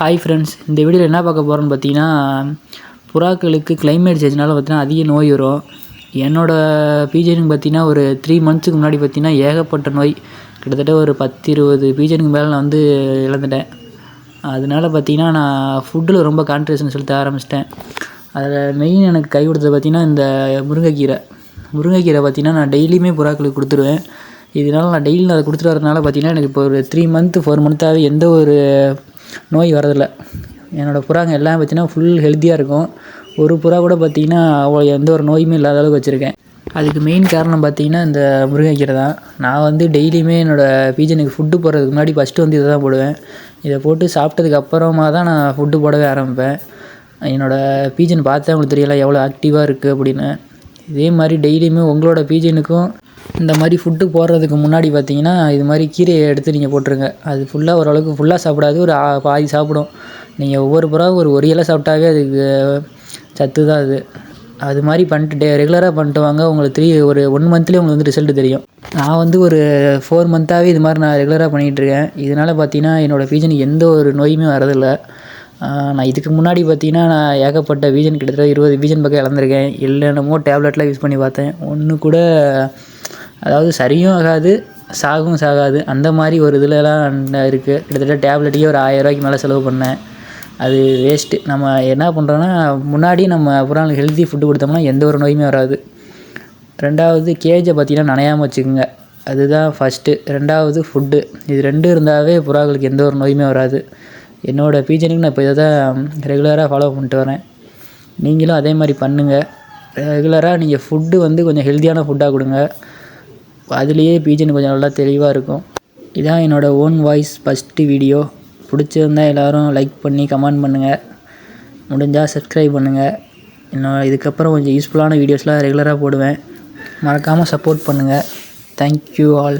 Hi friends இந்த வீடியோவில் என்ன பார்க்க போகிறோன்னு பார்த்தீங்கன்னா புறாக்களுக்கு கிளைமேட் சேஞ்சினால பார்த்தீங்கன்னா அதிக நோய் வரும். என்னோடய பீஜனுக்கு பார்த்தீங்கன்னா ஒரு த்ரீ மந்த்ஸுக்கு முன்னாடி பார்த்தீங்கன்னா ஏகப்பட்ட நோய். கிட்டத்தட்ட ஒரு பத்து இருபது பீஜனுக்கு மேலே நான் வந்து இழந்துட்டேன். அதனால பார்த்தீங்கன்னா நான் ஃபுட்டில் ரொம்ப கான்ட்ரேஷன் செலுத்த ஆரம்பிச்சிட்டேன். அதில் மெயின் எனக்கு கை கொடுத்தது பார்த்தீங்கன்னா இந்த முருங்கைக்கீரை. முருங்கைக்கீரை பார்த்தீங்கன்னா நான் டெய்லியுமே புறாக்களுக்கு கொடுத்துருவேன். இதனால் நான் டெய்லி அதை கொடுத்துட்டு வரதுனால பார்த்தீங்கன்னா எனக்கு இப்போ ஒரு த்ரீ மந்த்து ஃபோர் மந்த்தாகவே எந்த ஒரு நோய் வரதில்லை என்னோடய புறாங்க எல்லாம் பார்த்தீங்கன்னா ஃபுல் ஹெல்த்தியாக இருக்கும். ஒரு புறா கூட பார்த்தீங்கன்னா அவ்வளோ எந்த ஒரு நோயுமே இல்லாத அளவுக்கு வச்சுருக்கேன். அதுக்கு மெயின் காரணம் பார்த்தீங்கன்னா இந்த முருங்கைக்கீரை தான். நான் வந்து டெய்லியுமே என்னோடய பீஜனுக்கு ஃபுட்டு போடுறதுக்கு முன்னாடி ஃபஸ்ட்டு வந்து இதை தான் போடுவேன். இதை போட்டு சாப்பிட்டதுக்கு அப்புறமா தான் நான் ஃபுட்டு போடவே ஆரம்பிப்பேன். என்னோடய பீஜன் பார்த்தா உங்களுக்கு தெரியல எவ்வளோ ஆக்டிவாக இருக்குது அப்படின்னு. இதே மாதிரி டெய்லியுமே உங்களோட பீஜனுக்கும் இந்த மாதிரி ஃபுட்டு போடுறதுக்கு முன்னாடி பார்த்தீங்கன்னா இது மாதிரி கீரையை எடுத்து நீங்கள் போட்டுருங்க. அது ஃபுல்லாக ஓரளவுக்கு ஃபுல்லாக சாப்பிடாது. ஒரு பாதி சாப்பிடும். நீங்கள் ஒவ்வொரு புறா ஒரு ஒரு இலை சாப்பிட்டாவே அதுக்கு சத்து தான் அது. அது மாதிரி பண்ணிட்டு டே ரெகுலராக பண்ணிட்டு வாங்க. உங்களுக்கு த்ரீ ஒரு ஒன் மந்த்லேயே உங்களுக்கு வந்து ரிசல்ட் தெரியும். நான் வந்து ஒரு ஃபோர் மந்த்தாகவே இது மாதிரி நான் ரெகுலராக பண்ணிகிட்ருக்கேன் இதனால் பார்த்தீங்கன்னா என்னோடய பீஜனுக்கு எந்த ஒரு நோயுமே வரதில்லை. நான் இதுக்கு முன்னாடி பார்த்தீங்கன்னா நான் ஏகப்பட்ட வீஜன் கிட்டத்தட்ட இருபது வீஜன் பக்கம் இழந்திருக்கேன். இல்லைன்னமோ டேப்லெட்லாம் யூஸ் பண்ணி பார்த்தேன். ஒன்று கூட அதாவது சரியும் ஆகாது சாகவும் சாகாது. அந்த மாதிரி ஒரு இதுலலாம் இருக்குது கிட்டத்தட்ட டேப்லெட்டுக்கே ஒரு ஆயிரரூவாய்க்கு மேலே செலவு பண்ணேன். அது வேஸ்ட்டு நம்ம என்ன பண்ணுறோன்னா முன்னாடி நம்ம அப்புறம் ஹெல்த்தி ஃபுட்டு கொடுத்தோம்னா எந்த ஒரு நோயுமே வராது. ரெண்டாவது கேஜை பார்த்தீங்கன்னா நனையாமல் வச்சுக்கோங்க. அதுதான் ஃபஸ்ட்டு ரெண்டாவது ஃபுட்டு இது ரெண்டும் இருந்தாவே புறாக்களுக்கு எந்த ஒரு நோயுமே வராது. என்னோடய பீஜனுக்கு நான் இப்போ இதை தான் ரெகுலராக ஃபாலோ பண்ணிட்டு வரேன். நீங்களும் அதே மாதிரி பண்ணுங்கள் ரெகுலராக நீங்கள் ஃபுட்டு வந்து கொஞ்சம் ஹெல்த்தியான ஃபுட்டாக கொடுங்க. அதுலேயே பீஜன் கொஞ்சம் நல்லா தெளிவாக இருக்கும். இதான் என்னோடய ஓன் வாய்ஸ் ஃபஸ்ட்டு வீடியோ பிடிச்சிருந்தா எல்லோரும் லைக் பண்ணி கமெண்ட் பண்ணுங்கள் முடிஞ்சால் சப்ஸ்கிரைப் பண்ணுங்கள் இன்னும் இதுக்கப்புறம் கொஞ்சம் யூஸ்ஃபுல்லான வீடியோஸ்லாம் ரெகுலராக போடுவேன். மறக்காமல் சப்போர்ட் பண்ணுங்கள் தேங்க்யூ ஆல்